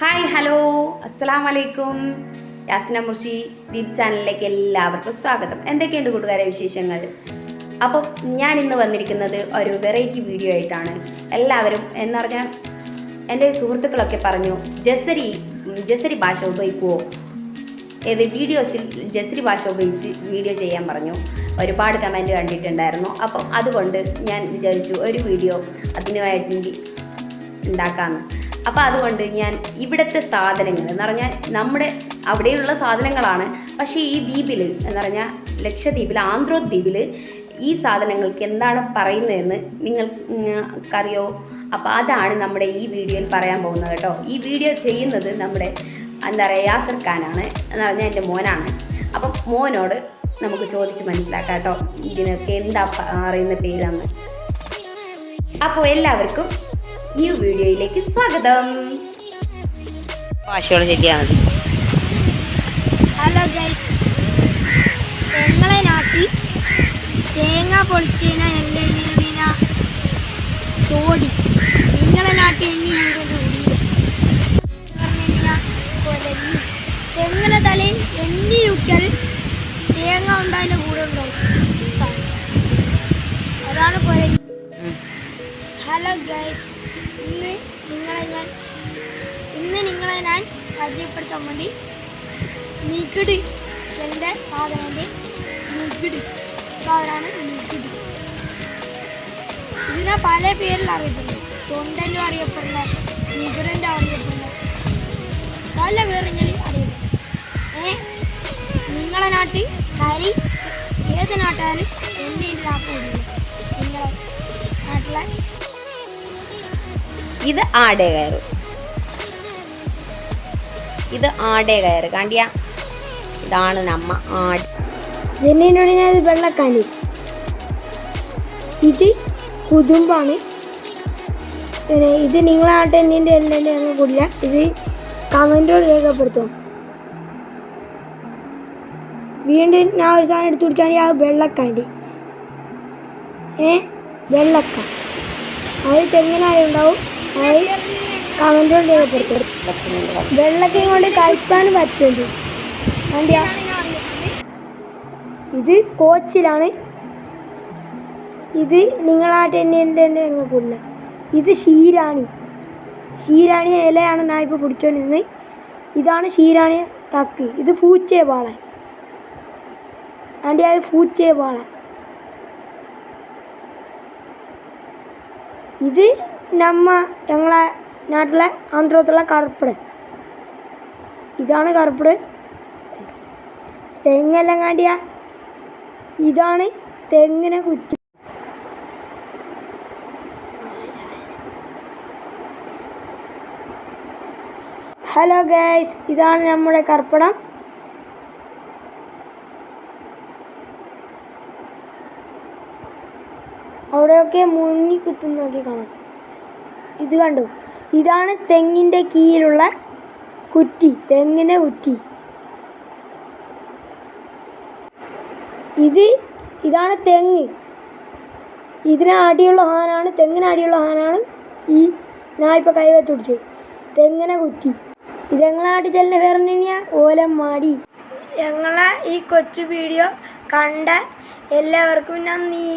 Hi hello അസ്സാം വലൈക്കും യാസിന മുർഷി ദീപ് ചാനലിലേക്ക് എല്ലാവർക്കും സ്വാഗതം. എന്തൊക്കെയുണ്ട് കൂട്ടുകാരെ വിശേഷങ്ങൾ? അപ്പോൾ ഞാൻ ഇന്ന് വന്നിരിക്കുന്നത് ഒരു വെറൈറ്റി വീഡിയോ ആയിട്ടാണ്. എല്ലാവരും എന്ന് പറഞ്ഞാൽ എന്റെ സുഹൃത്തുക്കളൊക്കെ പറഞ്ഞു ജസരി ജസരി ഭാഷ ഉപയോഗിക്കുമോ ഏത് വീഡിയോസിൽ ജസരി ഭാഷ ഉപയോഗിച്ച് വീഡിയോ ചെയ്യാൻ പറഞ്ഞു. ഒരുപാട് കമന്റ് കണ്ടിട്ടുണ്ടായിരുന്നു. അപ്പം അതുകൊണ്ട് ഞാൻ വിചാരിച്ചു ഒരു വീഡിയോ അതിന് ഉണ്ടാക്കാമെന്ന് അപ്പോൾ അതുകൊണ്ട് ഞാൻ ഇവിടുത്തെ സാധനങ്ങൾ എന്ന് പറഞ്ഞാൽ നമ്മുടെ അവിടെയുള്ള സാധനങ്ങളാണ്. പക്ഷേ ഈ ദ്വീപിൽ എന്ന് പറഞ്ഞാൽ ലക്ഷദ്വീപിൽ ആന്ധ്രോദ്വീപിൽ ഈ സാധനങ്ങൾക്ക് എന്താണ് പറയുന്നതെന്ന് നിങ്ങൾക്കറിയോ അപ്പോൾ അതാണ് നമ്മുടെ ഈ വീഡിയോയിൽ പറയാൻ പോകുന്നത് കേട്ടോ. ഈ വീഡിയോ ചെയ്യുന്നത് നമ്മുടെ എന്താ പറയുക യാസർ ഖാനാണ് എന്ന് പറഞ്ഞാൽ എന്റെ മോനാണ്. അപ്പം മോനോട് നമുക്ക് ചോദിച്ച് മനസ്സിലാക്കാം കേട്ടോ ഇതിനൊക്കെ എന്താ പറയുന്ന പേരാന്ന്. അപ്പോൾ എല്ലാവർക്കും ന്യൂ വീഡിയോയിലേക്ക് സ്വാഗതം. ഭാഷയോട് ശരിയാ മതി. ഹലോ ഗൈസ് ഞങ്ങളെ നാട്ടിൽ തേങ്ങ പൊളിച്ചതിന എങ്ങനെ ചോടി നിങ്ങളെ നാട്ടിൽ എങ്ങനെ തെങ്ങനെ തലയിൽ എണ്ണി നുക്കിയാൽ തേങ്ങ ഉണ്ടായതിന്റെ കൂടെ ഉണ്ടാവും. അതാണ് കുഴഞ്ഞു ഹലോ ഗൈസ് പരിചയപ്പെടുത്താൻ വേണ്ടി നികുടി എന്റെ സാധനത്തിന്റെ നികുടി സാധനമാണ് നികുടി ഇതിനെ പല പേരിൽ അറിയപ്പെടുന്നു. തൊണ്ടലും അറിയപ്പെടുന്ന. നികുടന്റെ അറിയപ്പെടുന്ന. പല പേരിങ്ങനെ അറിയപ്പെടുന്നു. ഏ? നിങ്ങളെ നാട്ടിൽ കരി ഏത് നാട്ടാലും എന്റെ നാട്ടിലില്ല നിങ്ങളെ നാട്ടിലെ ഇത് ആടേ കയറ്. ഇത് ആടെ കയറ്. കാണ്ടിയ ഇതാണ് നമ്മ ആട്. ജെന്നിനോട് ഞാൻ ഇത് കുതുമ്പാണ്. ഇത് നിങ്ങളെ നാട്ടിന്റെ എല്ലാം ഞങ്ങൾ കൂടില്ല. ഇത് കമന്റോട് രേഖപ്പെടുത്തും. വീണ്ടും ഞാൻ ഒരു സാധനം എടുത്തു കുടിക്കുകയാണെങ്കിൽ ആ വെള്ളക്കാന്റെ ഏ? വെള്ളക്ക. അത് തെങ്ങിനായി ഉണ്ടാവും. അത് കമന്റോട് രേഖപ്പെടുത്തും വെള്ളക്കയും കൊണ്ട് കളിക്കാൻ പറ്റുന്നുണ്ട് വണ്ടിയാ ഇത് കോച്ചിലാണ്. ഇത് നിങ്ങളായിട്ട് എന്നെ തന്നെ ഞങ്ങൾക്കില്ല ഇത് ഷീരാണി. ഷീരാണി ഇലയാണ് ഞാൻ ഇപ്പോൾ പിടിച്ചോണ്ടിരുന്നത്. ഇതാണ് ഷീരാണി തക്ക്. ഇത് ഫൂച്ചേ പാള. ആന്റെ അത് ഫൂച്ചേ പാള. ഇത് നമ്മ ഞങ്ങളെ നാട്ടിലെ ആന്ധ്രത്തിലെ കറുപ്പട് ഇതാണ് കറുപ്പട് തെങ്ങെല്ലാം ഇതാണ് തെങ്ങിനെ കുറ്റി. ഹലോ ഗൈസ് ഇതാണ് നമ്മുടെ കർപ്പടം. അവിടെയൊക്കെ മുങ്ങി കുത്തുന്നൊക്കെ കാണാം. ഇത് കണ്ടു? ഇതാണ് തെങ്ങിന്റെ കീഴിലുള്ള കുറ്റി തെങ്ങിന്റെ കുറ്റി. ഇത് ഇതാണ് തെങ്ങ്. ഇതിന് അടിയുള്ള ഹാനാണ് തെങ്ങിന് അടിയുള്ള ഹാനാണ് ഈ ഞാൻ കൈവച്ച് പിടിച്ചത് തെങ്ങിനെ കുറ്റി. ഇത് ഞങ്ങളെ നാട്ടിൽ ചെല്ലുന്ന പേര് ഓലം മാടി. ഞങ്ങളെ ഈ കൊച്ചു വീഡിയോ കണ്ട എല്ലാവർക്കും നന്ദി.